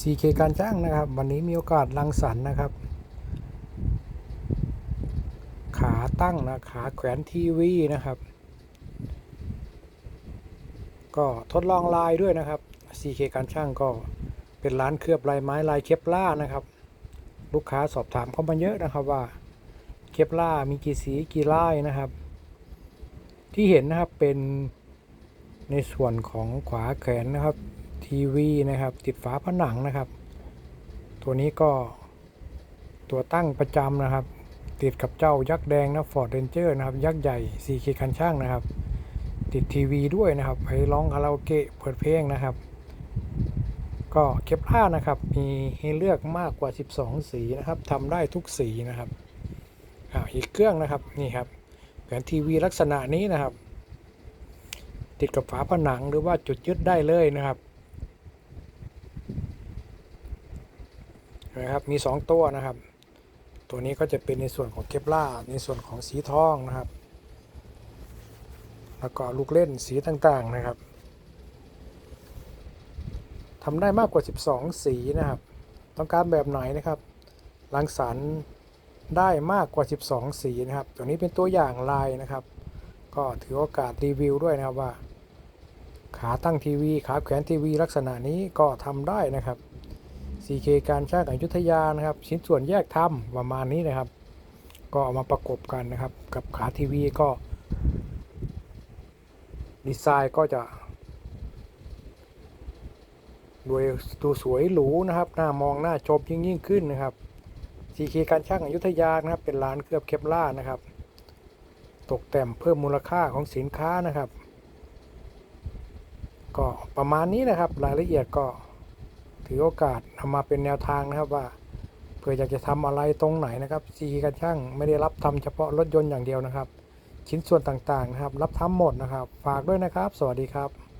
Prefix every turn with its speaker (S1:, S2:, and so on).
S1: CK การจ้างนะครับ วันนี้มีโอกาสรังสรรค์นะครับ ขาตั้งนะ ขาแขวนทีวีนะครับ ก็ทดลองลายด้วยนะครับ CK การช่างก็เป็นร้านเคลือบลายไม้ลายเคปล่านะครับ ลูกค้าสอบถามเข้ามาเยอะนะครับว่าเคปล่ามีกี่สีกี่ลายนะครับ ที่เห็นนะครับเป็นในส่วนของขวาแขนนะครับ ทีวีนะครับ ติดฝาผนังนะครับ ตัวนี้ก็ตัวตั้งประจำนะครับ ติดกับเจ้ายักษ์แดงนะฟอร์ดเรนเจอร์นะครับ ยักษ์ใหญ่สีเคคันช่างนะครับ ติดทีวีด้วยนะครับไปร้องคาราโอเกะเปิดเพลงนะครับ ก็เคปล่านะครับ มีให้เลือกมากกว่า 12 สีนะครับทำได้ทุกสีนะครับอ่าอีกเครื่องนะครับนี่ครับแผงทีวีลักษณะนี้นะครับ ติดกับฝาผนังหรือว่าจุดยึดได้เลยนะครับ นะครับมี 2 ตัวนะครับ ตัวนี้ก็จะเป็นในส่วนของเคปล่าในส่วนของสีทองนะครับ แล้วก็ลูกเล่นสีต่างๆนะครับทำได้มากกว่า 12 สีนะครับ ต้องการแบบไหนนะครับรังสรรค์ได้มากกว่า 12 สีนะครับ ตัวนี้เป็นตัวอย่างลายนะครับ ก็ถือโอกาสรีวิวด้วยนะครับว่า ขาตั้งทีวี ขาแขวนทีวีลักษณะนี้ก็ทำได้นะครับ CK การช่างอยุธยานะครับ ชิ้นส่วนแยกทำประมาณนี้นะครับ ก็เอามาประกบกันนะครับ กับขาทีวีก็ ดีไซน์ก็จะดูดูสวยหรูนะครับหน้ามองหน้าชมยิ่งยิ่งขึ้นนะครับ CK การช่างอยุธยานะครับ เป็นร้านเคลือบเคปล่านะครับ ตกแต่งเพิ่มมูลค่าของสินค้านะครับ ก็ประมาณนี้นะครับรายละเอียดก็ ถือโอกาสทำมาเป็นแนวทางนะครับว่าเผื่ออยากจะทำอะไรตรงไหนนะครับซีกันช่างไม่ได้รับทำเฉพาะรถยนต์อย่างเดียวนะครับ ชิ้นส่วนต่างๆนะครับ รับทำหมดนะครับ ฝากด้วยนะครับ สวัสดีครับ